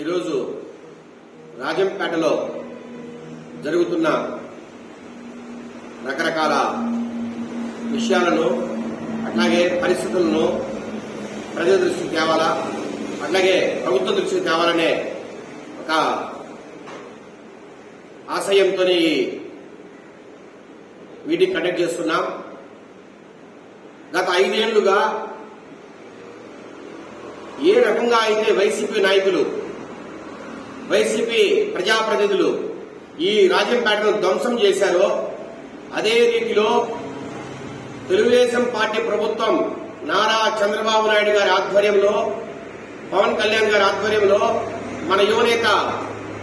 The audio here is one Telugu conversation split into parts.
ఈరోజు రాజంపేటలో జరుగుతున్న రకరకాల విషయాలను అట్లాగే పరిస్థితులను ప్రజల దృష్టికి తేవాలా అట్లాగే ప్రభుత్వ దృష్టికి తేవాలనే ఒక ఆశయంతో మీటింగ్ కండక్ట్ చేస్తున్నాం. గత ఐదేళ్ళుగా ఏ రకంగా అయితే వైసీపీ నాయకులు వైసీపీ ప్రజాప్రతినిధులు ఈ రాజంపేటను ధ్వంసం చేశారో అదే రీతిలో తెలుగుదేశం పార్టీ ప్రభుత్వం నారా చంద్రబాబు నాయుడు గారి ఆధ్వర్యంలో పవన్ కళ్యాణ్ గారి ఆధ్వర్యంలో మన యువనేత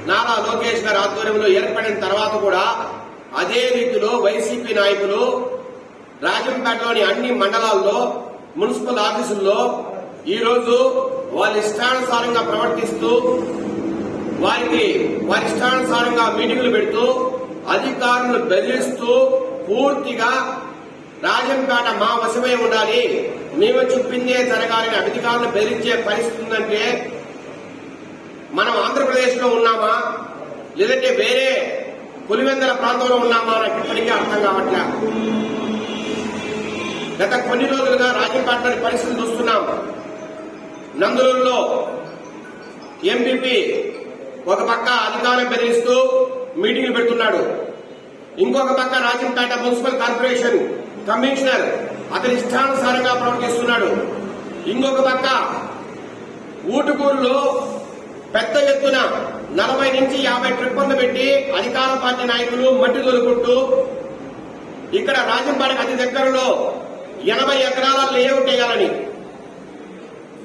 నారా లోకేష్ గారి ఆధ్వర్యంలో ఏర్పడిన తర్వాత కూడా అదే రీతిలో వైసీపీ నాయకులు రాజంపేటలోని అన్ని మండలాల్లో మున్సిపల్ ఆఫీసుల్లో ఈరోజు వాళ్ళ ఇష్టానుసారంగా ప్రవర్తిస్తూ వారికి వారి ఇష్టానుసారంగా మీటింగులు పెడుతూ అధికారులను బెదిరిస్తూ పూర్తిగా రాజంపేట మా వశమై ఉండాలి. మేము చెప్పిందే జరగాలని అధికారులు బెదిరించే పరిస్థితి ఉందంటే మనం ఆంధ్రప్రదేశ్లో ఉన్నామా? లేదంటే వేరే పులివెందల ప్రాంతంలో ఉన్నామా నాకు ఇప్పటికీ అర్థం కావట్లే? గత కొన్ని రోజులుగా రాజంపేటలోని పరిస్థితులు చూస్తున్నాం. నందులూరులో ఎంపీపీ ఒక పక్క అధికారం బెదిరిస్తూ మీటింగ్లు పెడుతున్నాడు. ఇంకొక పక్క రాజంపేట మున్సిపల్ కార్పొరేషన్ కమిషనర్ అతని ఇష్టానుసారంగా ప్రవర్తిస్తున్నాడు. ఇంకొక పక్క ఊటుకూరులో పెద్ద ఎత్తున నలభై నుంచి యాభై ట్రిప్పర్లు పెట్టి అధికార పార్టీ నాయకులు మట్టి తొలుకుంటూ ఇక్కడ రాజంపాడికి అతి దగ్గరలో ఎనభై ఎకరాల లేఅవుట్ వేయాలని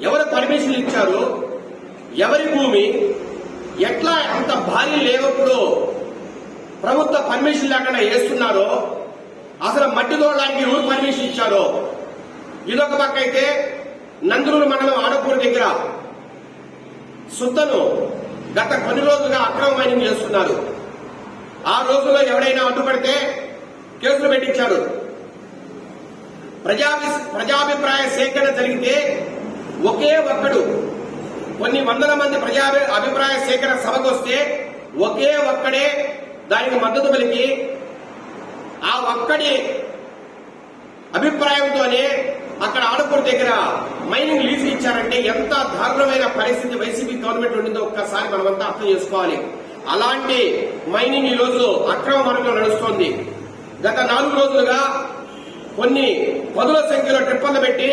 ఎవరు పర్మిషన్ ఇచ్చారు? ఎవరి భూమి? ఎట్లా అంత భారీ లేనప్పుడు ప్రభుత్వ పర్మిషన్ లేకుండా వేస్తున్నారో అసలు మట్టి తోడడానికి ఎవరు పర్మిషన్ ఇచ్చారో? ఇదొక పక్క అయితే నందులూరు మండలం ఆడపూడి దగ్గర సుత్తను గత కొన్ని రోజులుగా అక్రమ మైనింగ్ చేస్తున్నారు. ఆ రోజుల్లో ఎవరైనా అడ్డుపడితే కేసులు పెట్టించారు. ప్రజా ప్రజాభిప్రాయ సేకరణ జరిగితే ఒకే ఒక్కడు కొన్ని వందల మంది ప్రజా అభిప్రాయ సేకరణ సభకు వస్తే ఒకే ఒక్కడే దానికి మద్దతు పలికి ఆ ఒక్కడి అభిప్రాయంతోనే అక్కడ ఆడపూర్ దగ్గర మైనింగ్ లీజ్ ఇచ్చారంటే ఎంత దారుణమైన పరిస్థితి వైసీపీ గవర్నమెంట్ ఉండిందో ఒక్కసారి మనమంతా అర్థం చేసుకోవాలి. అలాంటి మైనింగ్ ఈ రోజు అక్రమ మార్గంలో నడుస్తోంది. గత నాలుగు రోజులుగా కొన్ని పదుల సంఖ్యలో ట్రిప్పర్లు పెట్టి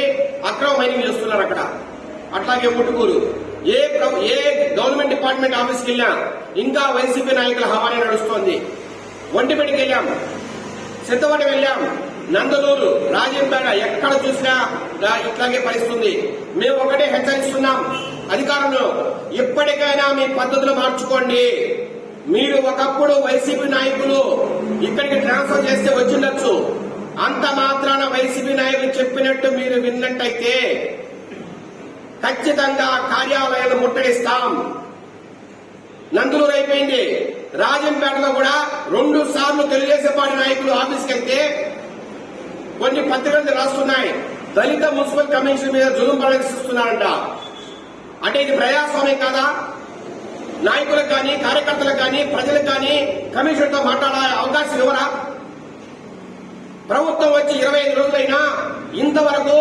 అక్రమ మైనింగ్ చేస్తున్నారు అక్కడ. అట్లాగే ముట్టుకూరు ఏ ఏ గవర్నమెంట్ డిపార్ట్మెంట్ ఆఫీస్కి వెళ్ళాం ఇంకా వైసీపీ నాయకుల హవానే నడుస్తోంది. ఒంటిపెట్టికి వెళ్ళాం. సిద్ధవటం వెళ్ళాం. నందలూరు రాజంపేట ఎక్కడ చూసినా ఇట్లాగే పరిస్థితుంది. మేము ఒకటే హెచ్చరిస్తున్నాం. అధికారులు ఇప్పటికైనా మీ పద్ధతులు మార్చుకోండి. మీరు ఒకప్పుడు వైసీపీ నాయకులు ఇక్కడికి ట్రాన్స్ఫర్ చేస్తే వచ్చిండొచ్చు అంత మాత్రాన వైసీపీ నాయకులు చెప్పినట్టు మీరు విన్నట్టయితే ఖచ్చితంగా కార్యాలయాలు ముట్టడిస్తాం. నందులూరు అయిపోయింది. రాజంపేటలో కూడా రెండు సార్లు తెలుగుదేశం పార్టీ నాయకులు ఆఫీస్కి వెళ్తే కొన్ని పత్రికలు రాస్తున్నాయి. దళిత మున్సిపల్ కమిషన్ మీద జులుం ప్రదర్శిస్తున్నారంట. అంటే ఇది ప్రజాస్వామ్యం కాదా? నాయకులకు కానీ కార్యకర్తలకు కానీ ప్రజలకు కానీ కమిషన్తో మాట్లాడే అవకాశం ఇవ్వరా? ప్రభుత్వం వచ్చి ఇరవై ఐదు రోజులైనా ఇంతవరకు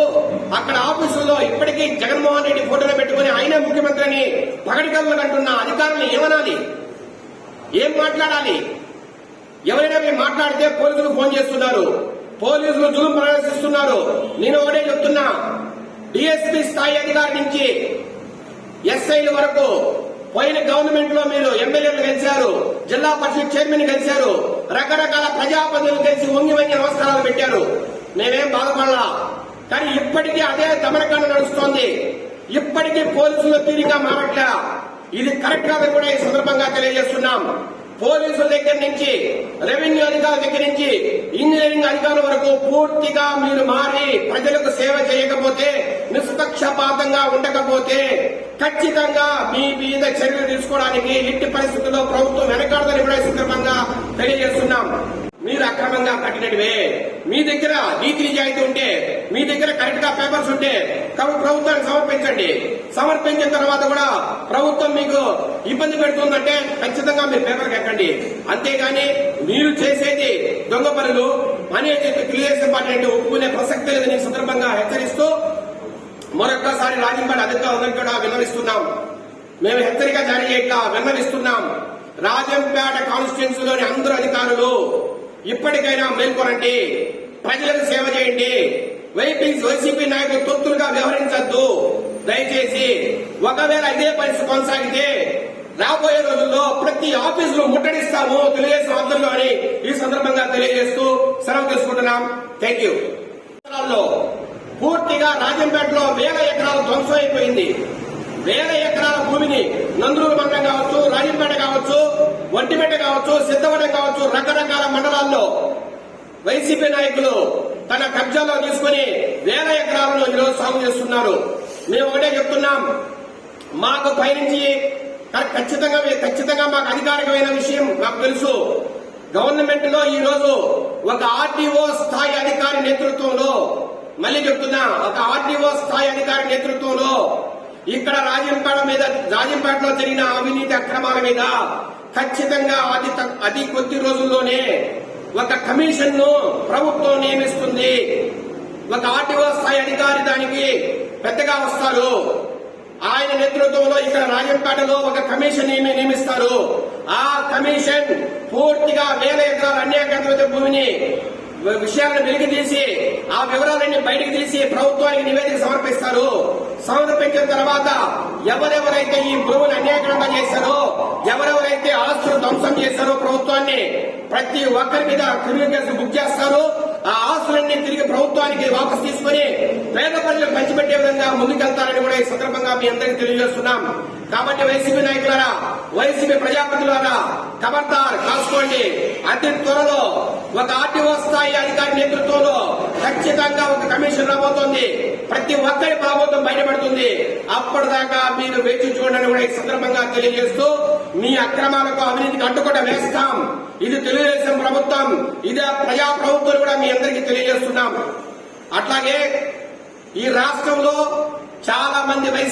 అక్కడ ఆఫీసులో ఇప్పటికీ జగన్మోహన్ రెడ్డి ఫోటోలు పెట్టుకుని ఆయన ముఖ్యమంత్రిని అని అంటున్న అధికారులు ఏమనాలి? ఏం మాట్లాడాలి? ఎవరైనా మీరు మాట్లాడితే పోలీసులు ఫోన్ చేస్తున్నారు. పోలీసులు జులుం ప్రదర్శిస్తున్నారు. నేను ఒకటే చెప్తున్నా. డిఎస్పీ స్థాయి అధికారి నుంచి ఎస్ఐల వరకు పోయిన గవర్నమెంట్లో మీరు ఎమ్మెల్యేలు గెలిచారు. జిల్లా పరిషత్ చైర్మన్ గెలిచారు. రకరకాల ప్రజాప్రతినిధులు కలిసి వంగి వంగి నమస్కారాలు పెట్టారు. నేనేం బాధపడలా. కానీ ఇప్పటికీ అదే దమనకాండ నడుస్తోంది. ఇప్పటికీ పోలీసులు తీరిగా మారట్లే. ఇది కరెక్ట్ కాదని కూడా ఈ సందర్భంగా తెలియజేస్తున్నాం. పోలీసుల దగ్గర నుంచి రెవెన్యూ అధికారుల దగ్గర నుంచి ఇంజనీరింగ్ అధికారుల వరకు పూర్తిగా మీరు మారి ప్రజలకు సేవ చేయకపోతే నిష్పక్షపాతంగా ఉండకపోతే ఖచ్చితంగా మీ మీద చర్యలు తీసుకోవడానికి ఎట్టి పరిస్థితుల్లో ప్రభుత్వం వెనకాడదని కూడా ఈ సందర్భంగా తెలియజేస్తున్నాం. మీరు అక్రమంగా కట్టినటివే. మీ దగ్గర నీతి నిజాయితీ ఉంటే మీ దగ్గర కరెక్ట్గా పేపర్స్ ఉంటే ప్రభుత్వానికి సమర్పించండి. సమర్పించిన తర్వాత కూడా ప్రభుత్వం మీకు ఇబ్బంది పెడుతుందంటే ఖచ్చితంగా మీరు పేపర్కి ఎక్కండి అంతేగాని మీరు చేసేది దొంగ పనులు అనేది తెలుగుదేశం పార్టీ అంటే ఒప్పుకునే ప్రసక్తి లేదని సందర్భంగా హెచ్చరిస్తూ మరొక్కసారి రాజంపేట అధికారులందరికీ కూడా విన్నవిస్తున్నాం. మేము హెచ్చరిక జారీ చేయట్లా విన్నవిస్తున్నాం. రాజంపేట కాన్స్టిట్యున్సీలోని అందరు అధికారులు ఇప్పటికైనా మేల్కొనండి. ప్రజలకు సేవ చేయండి. వైపీ వైసీపీ నాయకులు తొత్తులుగా వ్యవహరించద్దు. దయచేసి ఒకవేళ ఇదే పరిస్థితి కొనసాగితే రాబోయే రోజుల్లో ప్రతి ఆఫీసులో ముట్టడిస్తాము తెలుగుదేశం ఆధ్వర్యంలో అని ఈ సందర్భంగా తెలియజేస్తూ సెలవు తీసుకుంటున్నాం. థ్యాంక్ యూ పూర్తిగా రాజంపేటలో వేల ఎకరాలు ధ్వంసం అయిపోయింది. వేల ఎకరాల భూమిని నందూరు మండలం కావచ్చు రాజంపేట కావచ్చు ఒంటిపేట కావచ్చు సిద్ధవడం కావచ్చు రకరకాల మండలాల్లో వైసీపీ నాయకులు తన కబ్జాలో తీసుకుని వేల ఎకరాలను ఈరోజు సాగు చేస్తున్నారు. మేము ఒకటే చెప్తున్నాం మాకు పైనుంచి ఖచ్చితంగా ఖచ్చితంగా మాకు అధికారికమైన విషయం మాకు తెలుసు. గవర్నమెంట్లో ఈ రోజు ఒక ఆర్టీఓ స్థాయి అధికారి నేతృత్వంలో మళ్ళీ చెప్తున్నా ఒక ఆర్టీఓ స్థాయి అధికారి నేతృత్వంలో ఇక్కడ రాజంపేట మీద రాజంపేటలో జరిగిన అవినీతి అక్రమాల మీద ఖచ్చితంగా అతి అతి కొద్ది రోజుల్లోనే ఒక కమిషన్ను ప్రభుత్వం నియమిస్తుంది. ఒక ఆర్టీఓ స్థాయి అధికారి దానికి పెద్దగా వస్తారు. ఆయన నేతృత్వంలో ఇక్కడ రాజంపేటలో ఒక కమిషన్ నియమిస్తారు. ఆ కమిషన్ పూర్తిగా వేల ఎకరాల అన్యాయకంత్ర భూమిని విషయాలను వెలికి తీసి ఆ వివరాలన్నీ బయటకు తీసి ప్రభుత్వానికి నివేదిక సమర్పిస్తారు. సమర్పించిన తర్వాత ఎవరెవరైతే ఈ భూమిని అన్యాయకరంగా చేశారో ఎవరెవరైతే ఆస్తులు ధ్వంసం చేశారో ప్రభుత్వాన్ని ప్రతి ఒక్కరి మీద క్రిమినల్ కేసు బుక్ చేస్తారు. ఆ ఆస్తులన్నీ తిరిగి ప్రభుత్వానికి వాపసు తీసుకుని పేద ప్రజలకు పంచిపెట్టే విధంగా ముందుకెళ్తారని కూడా ఈ సందర్భంగా మీ అందరికీ తెలియజేస్తున్నాం. కాబట్టి వైసీపీ నాయకులారా వైసీపీ ప్రజాపతిలారా ఖబర్దార్ కాసుకోండి. అతి త్వరలో ఒక ఆర్టీఓ స్థాయి అధికారి నేతృత్వంలో ఖచ్చితంగా ఒక కమిషన్ రాబోతోంది. ప్రతి ఒక్కరి ప్రభుత్వం బయటపడుతుంది. అప్పటిదాకా మీరు వేచి చూడండి కూడా ఈ సందర్భంగా తెలియజేస్తూ మీ అక్రమాలకు అవినీతికి అడ్డుకట్ట వేస్తాం. ఇది తెలుగుదేశం ప్రభుత్వం. ఇది ప్రజా ప్రభుత్వం కూడా మీ అందరికీ తెలియజేస్తున్నాం. అట్లాగే ఈ రాష్ట్రంలో చాలా మంది వైసీ